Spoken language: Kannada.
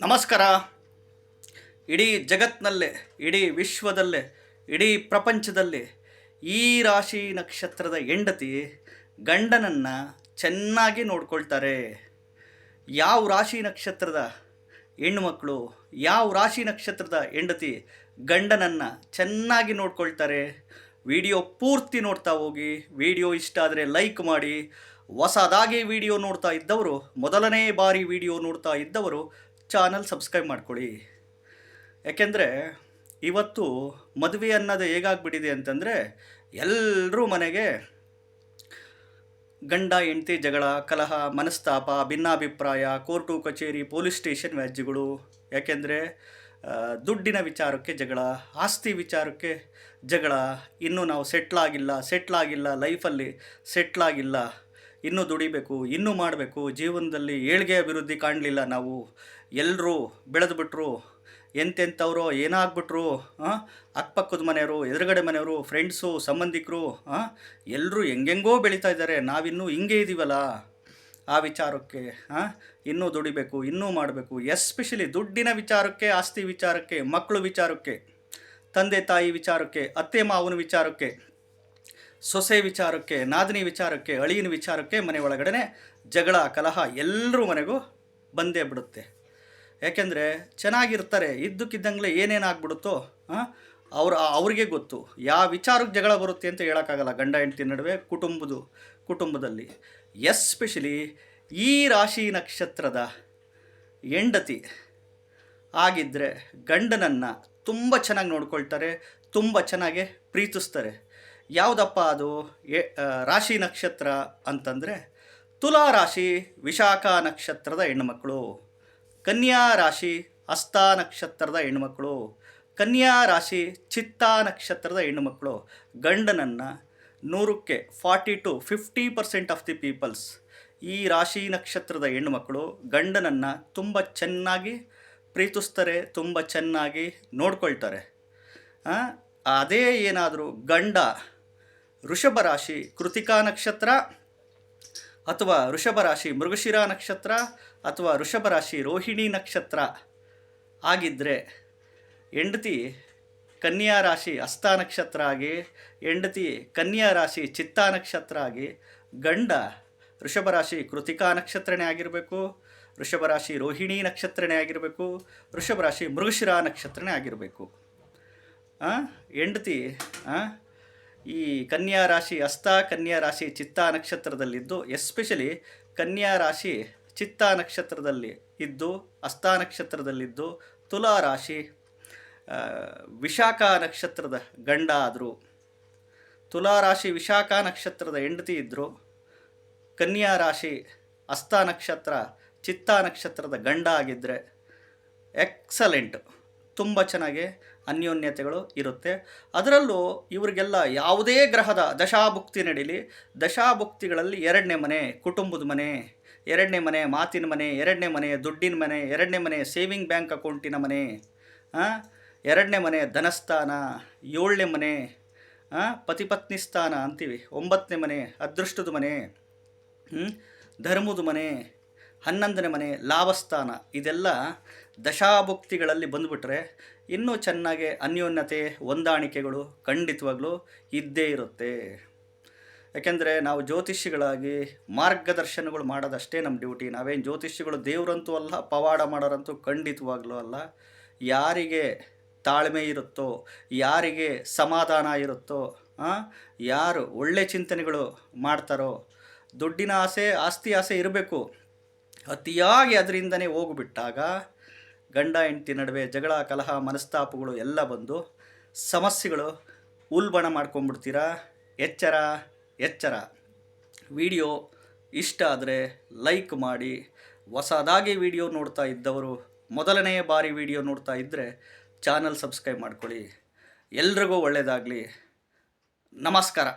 ನಮಸ್ಕಾರ. ಇಡೀ ಜಗತ್ತಿನಲ್ಲೇ ಇಡೀ ವಿಶ್ವದಲ್ಲೇ, ಇಡೀ ಪ್ರಪಂಚದಲ್ಲಿ ಈ ರಾಶಿ ನಕ್ಷತ್ರದ ಹೆಂಡತಿ ಗಂಡನನ್ನು ಚೆನ್ನಾಗಿ ನೋಡ್ಕೊಳ್ತಾರೆ. ಯಾವ ರಾಶಿ ನಕ್ಷತ್ರದ ಹೆಣ್ಣುಮಕ್ಕಳು ಯಾವ ರಾಶಿ ನಕ್ಷತ್ರದ ಹೆಂಡತಿ ಗಂಡನನ್ನು ಚೆನ್ನಾಗಿ ನೋಡ್ಕೊಳ್ತಾರೆ, ವಿಡಿಯೋ ಪೂರ್ತಿ ನೋಡ್ತಾ ಹೋಗಿ, ವಿಡಿಯೋ ಇಷ್ಟ ಆದರೆ ಲೈಕ್ ಮಾಡಿ, ಹೊಸದಾಗಿ ವಿಡಿಯೋ ನೋಡ್ತಾ ಇದ್ದವರು, ಮೊದಲನೇ ಬಾರಿ ವಿಡಿಯೋ ನೋಡ್ತಾ ಇದ್ದವರು ಚಾನಲ್ ಸಬ್ಸ್ಕ್ರೈಬ್ ಮಾಡ್ಕೊಳ್ಳಿ. ಯಾಕೆಂದರೆ ಇವತ್ತು ಮದುವೆ ಅನ್ನೋದು ಹೇಗಾಗ್ಬಿಟ್ಟಿದೆ ಅಂತಂದರೆ ಎಲ್ಲರೂ ಮನೆಗೆ ಗಂಡ, ಹೆಂಡತಿ, ಜಗಳ, ಕಲಹ, ಮನಸ್ತಾಪ, ಭಿನ್ನಾಭಿಪ್ರಾಯ, ಕೋರ್ಟು, ಕಚೇರಿ, ಪೊಲೀಸ್ ಸ್ಟೇಷನ್ ವ್ಯಾಜ್ಯಗಳು. ಯಾಕೆಂದರೆ ದುಡ್ಡಿನ ವಿಚಾರಕ್ಕೆ ಜಗಳ, ಆಸ್ತಿ ವಿಚಾರಕ್ಕೆ ಜಗಳ. ಇನ್ನೂ ನಾವು ಸೆಟ್ಲಾಗಿಲ್ಲ ಸೆಟ್ಲಾಗಿಲ್ಲ ಲೈಫಲ್ಲಿ ಸೆಟ್ಲಾಗಿಲ್ಲ ಇನ್ನೂ ದುಡಿಬೇಕು, ಇನ್ನೂ ಮಾಡಬೇಕು, ಜೀವನದಲ್ಲಿ ಏಳ್ಗೆ ಅಭಿವೃದ್ಧಿ ಕಾಣಲಿಲ್ಲ ನಾವು ಎಲ್ಲರೂ ಬೆಳೆದ್ಬಿಟ್ರು, ಎಂತೆಂಥವ್ರು, ಏನಾಗ್ಬಿಟ್ರು? ಅಕ್ಕಪಕ್ಕದ ಮನೆಯವರು, ಎದುರುಗಡೆ ಮನೆಯವರು ಫ್ರೆಂಡ್ಸು ಸಂಬಂಧಿಕರು ಎಲ್ಲರೂ ಹೆಂಗೆಂಗೋ ಬೆಳೀತಾ ಇದ್ದಾರೆ ನಾವಿನ್ನೂ ಹಿಂಗೆ ಇದ್ದೀವಲ್ಲ ಆ ವಿಚಾರಕ್ಕೆ? ಇನ್ನೂ ದುಡಿಬೇಕು, ಇನ್ನೂ ಮಾಡಬೇಕು ಎಸ್ಪೆಷಲಿ ದುಡ್ಡಿನ ವಿಚಾರಕ್ಕೆ, ಆಸ್ತಿ ವಿಚಾರಕ್ಕೆ, ಮಕ್ಕಳು ವಿಚಾರಕ್ಕೆ, ತಂದೆ ತಾಯಿ ವಿಚಾರಕ್ಕೆ, ಅತ್ತೆ ಮಾವನ ವಿಚಾರಕ್ಕೆ ಸೊಸೆ ವಿಚಾರಕ್ಕೆ, ನಾದಿನಿ ವಿಚಾರಕ್ಕೆ, ಅಳಿಯಿನ ವಿಚಾರಕ್ಕೆ ಮನೆ ಒಳಗಡೆ ಜಗಳ, ಕಲಹ ಎಲ್ಲರೂ ಮನೆಗೂ ಬಂದೇ ಬಿಡುತ್ತೆ. ಯಾಕೆಂದರೆ ಚೆನ್ನಾಗಿರ್ತಾರೆ ಇದ್ದಕ್ಕಿದ್ದಂಗೆ ಏನೇನಾಗ್ಬಿಡುತ್ತೋ ಅವ್ರ, ಅವ್ರಿಗೆ ಗೊತ್ತು. ಯಾವ ವಿಚಾರಕ್ಕೆ ಜಗಳ ಬರುತ್ತೆ ಅಂತ ಹೇಳೋಕ್ಕಾಗಲ್ಲ ಗಂಡ, ಹೆಂಡತಿ ನಡುವೆ ಕುಟುಂಬದ, ಕುಟುಂಬದಲ್ಲಿ. ಎಸ್ಪೆಷಲಿ ಈ ರಾಶಿ ನಕ್ಷತ್ರದ ಹೆಂಡತಿ ಆಗಿದ್ದರೆ ಗಂಡನನ್ನು ತುಂಬ ಚೆನ್ನಾಗಿ ನೋಡ್ಕೊಳ್ತಾರೆ, ತುಂಬ ಚೆನ್ನಾಗಿ ಪ್ರೀತಿಸ್ತಾರೆ. ಯಾವುದಪ್ಪ ಅದು? ರಾಶಿ ನಕ್ಷತ್ರ ಅಂತಂದರೆ ತುಲಾ ರಾಶಿ, ವಿಶಾಖ ನಕ್ಷತ್ರದ ಹೆಣ್ಣುಮಕ್ಕಳು ಕನ್ಯಾ ರಾಶಿ, ಅಸ್ತ ನಕ್ಷತ್ರದ ಹೆಣ್ಣುಮಕ್ಕಳು ಕನ್ಯಾ ರಾಶಿ, ಚಿತ್ತಾ ನಕ್ಷತ್ರದ ಹೆಣ್ಣುಮಕ್ಕಳು ಗಂಡನನ್ನು ನೂರಕ್ಕೆ forty to fifty percent of the peoples ಈ ರಾಶಿ ನಕ್ಷತ್ರದ ಹೆಣ್ಣುಮಕ್ಕಳು ಗಂಡನನ್ನು ತುಂಬ ಚೆನ್ನಾಗಿ ಪ್ರೀತಿಸ್ತಾರೆ, ತುಂಬ ಚೆನ್ನಾಗಿ ನೋಡ್ಕೊಳ್ತಾರೆ. ಅದೇ ಏನಾದರೂ ಗಂಡ ವೃಷಭ ರಾಶಿ ಕೃತಿಕಾ ನಕ್ಷತ್ರ ಅಥವಾ ಋಷಭ ರಾಶಿ ಮೃಗಶಿರ ನಕ್ಷತ್ರ ಅಥವಾ ಋಷಭ ರಾಶಿ ರೋಹಿಣಿ ನಕ್ಷತ್ರ ಆಗಿದ್ದರೆ ಹೆಂಡತಿ ಕನ್ಯಾ ರಾಶಿ ಹಸ್ತ ನಕ್ಷತ್ರ ಆಗಿ, ಹೆಂಡತಿ ಕನ್ಯಾ ರಾಶಿ ಚಿತ್ತಾ ನಕ್ಷತ್ರ ಆಗಿ, ಗಂಡ ಋಷಭ ರಾಶಿ ಕೃತಿಕಾ ನಕ್ಷತ್ರನೇ ಆಗಿರಬೇಕು ಋಷಭ ರಾಶಿ ರೋಹಿಣಿ ನಕ್ಷತ್ರನೇ ಆಗಿರಬೇಕು ಋಷಭ ರಾಶಿ ಮೃಗಶಿರ ನಕ್ಷತ್ರನೇ ಆಗಿರಬೇಕು. ಹೆಂಡತಿ ಈ ಕನ್ಯಾ ರಾಶಿ ಅಸ್ತ, ಕನ್ಯಾ ರಾಶಿ ಚಿತ್ತಾ ನಕ್ಷತ್ರದಲ್ಲಿದ್ದು ಎಸ್ಪೆಷಲಿ ಕನ್ಯಾ ರಾಶಿ ಚಿತ್ತ ನಕ್ಷತ್ರದಲ್ಲಿ ಇದ್ದು ಹಸ್ತ ನಕ್ಷತ್ರದಲ್ಲಿದ್ದು, ತುಲಾ ರಾಶಿ ವಿಶಾಖ ನಕ್ಷತ್ರದ ಗಂಡ ಆದರು. ತುಲಾ ರಾಶಿ, ವಿಶಾಖ ನಕ್ಷತ್ರದ ಹೆಂಡತಿ ಇದ್ದರು ಕನ್ಯಾ ರಾಶಿ ಅಸ್ತ ನಕ್ಷತ್ರ, ಚಿತ್ತಾ ನಕ್ಷತ್ರದ ಗಂಡ ಆಗಿದ್ದರೆ ಎಕ್ಸಲೆಂಟ್ ತುಂಬ ಚೆನ್ನಾಗಿ ಅನ್ಯೋನ್ಯತೆಗಳು ಇರುತ್ತೆ ಅದರಲ್ಲೂ ಇವರಿಗೆಲ್ಲ ಯಾವುದೇ ಗ್ರಹದ ದಶಾಭುಕ್ತಿ ನಡೀಲಿ ದಶಾಭುಕ್ತಿಗಳಲ್ಲಿ ಎರಡನೇ ಮನೆ ಕುಟುಂಬದ ಮನೆ, ಎರಡನೇ ಮನೆ ಮಾತಿನ ಮನೆ, ಎರಡನೇ ಮನೆ ದುಡ್ಡಿನ ಮನೆ, ಎರಡನೇ ಮನೆ ಸೇವಿಂಗ್ ಬ್ಯಾಂಕ್ ಅಕೌಂಟಿನ ಮನೆ ಎರಡನೇ ಮನೆ ಧನಸ್ಥಾನ, ಏಳನೇ ಮನೆ ಪತಿಪತ್ನಿ ಪತಿ ಪತ್ನಿ ಸ್ಥಾನ ಅಂತೀವಿ ಒಂಬತ್ತನೇ ಮನೆ ಅದೃಷ್ಟದ ಮನೆ? ಧರ್ಮದ ಮನೆ ಹನ್ನೊಂದನೇ ಮನೆ ಲಾಭಸ್ಥಾನ. ಇದೆಲ್ಲ ದಶಾಭುಕ್ತಿಗಳಲ್ಲಿ ಬಂದುಬಿಟ್ರೆ ಇನ್ನೂ ಚೆನ್ನಾಗಿ ಅನ್ಯೋನ್ಯತೆ, ಹೊಂದಾಣಿಕೆಗಳು ಖಂಡಿತವಾಗ್ಲೂ ಇದ್ದೇ ಇರುತ್ತೆ. ಯಾಕೆಂದರೆ ನಾವು ಜ್ಯೋತಿಷಿಗಳಾಗಿ ಮಾರ್ಗದರ್ಶನಗಳು ಮಾಡೋದಷ್ಟೇ ನಮ್ಮ ಡ್ಯೂಟಿ. ನಾವೇನು ಜ್ಯೋತಿಷಿಗಳು ದೇವರಂತೂ ಅಲ್ಲ, ಪವಾಡ ಮಾಡೋರಂತೂ ಖಂಡಿತವಾಗ್ಲೂ ಅಲ್ಲ. ಯಾರಿಗೆ ತಾಳ್ಮೆ ಇರುತ್ತೋ, ಯಾರಿಗೆ ಸಮಾಧಾನ ಇರುತ್ತೋ ಯಾರು ಒಳ್ಳೆ ಚಿಂತನೆಗಳು ಮಾಡ್ತಾರೋ, ದುಡ್ಡಿನ ಆಸೆ, ಆಸ್ತಿ, ಆಸೆ ಇರಬೇಕು. ಅತಿಯಾಗಿ ಅದರಿಂದನೇ ಹೋಗ್ಬಿಟ್ಟಾಗ ಗಂಡ ಹೆಂಡತಿ ನಡುವೆ ಜಗಳ, ಕಲಹ, ಮನಸ್ತಾಪಗಳು ಎಲ್ಲ ಬಂದು ಸಮಸ್ಯೆಗಳು ಉಲ್ಬಣ ಮಾಡ್ಕೊಂಡ್ಬಿಡ್ತೀರಾ. ಎಚ್ಚರ ಎಚ್ಚರ. ವಿಡಿಯೋ ಇಷ್ಟ ಆದರೆ ಲೈಕ್ ಮಾಡಿ. ಹೊಸದಾಗಿ ವಿಡಿಯೋ ನೋಡ್ತಾ ಇದ್ದವರು ಮೊದಲನೆಯ ಬಾರಿ ವಿಡಿಯೋ ನೋಡ್ತಾ ಇದ್ದರೆ ಚಾನಲ್ ಸಬ್ಸ್ಕ್ರೈಬ್ ಮಾಡ್ಕೊಳ್ಳಿ. ಎಲ್ರಿಗೂ ಒಳ್ಳೆಯದಾಗಲಿ ನಮಸ್ಕಾರ.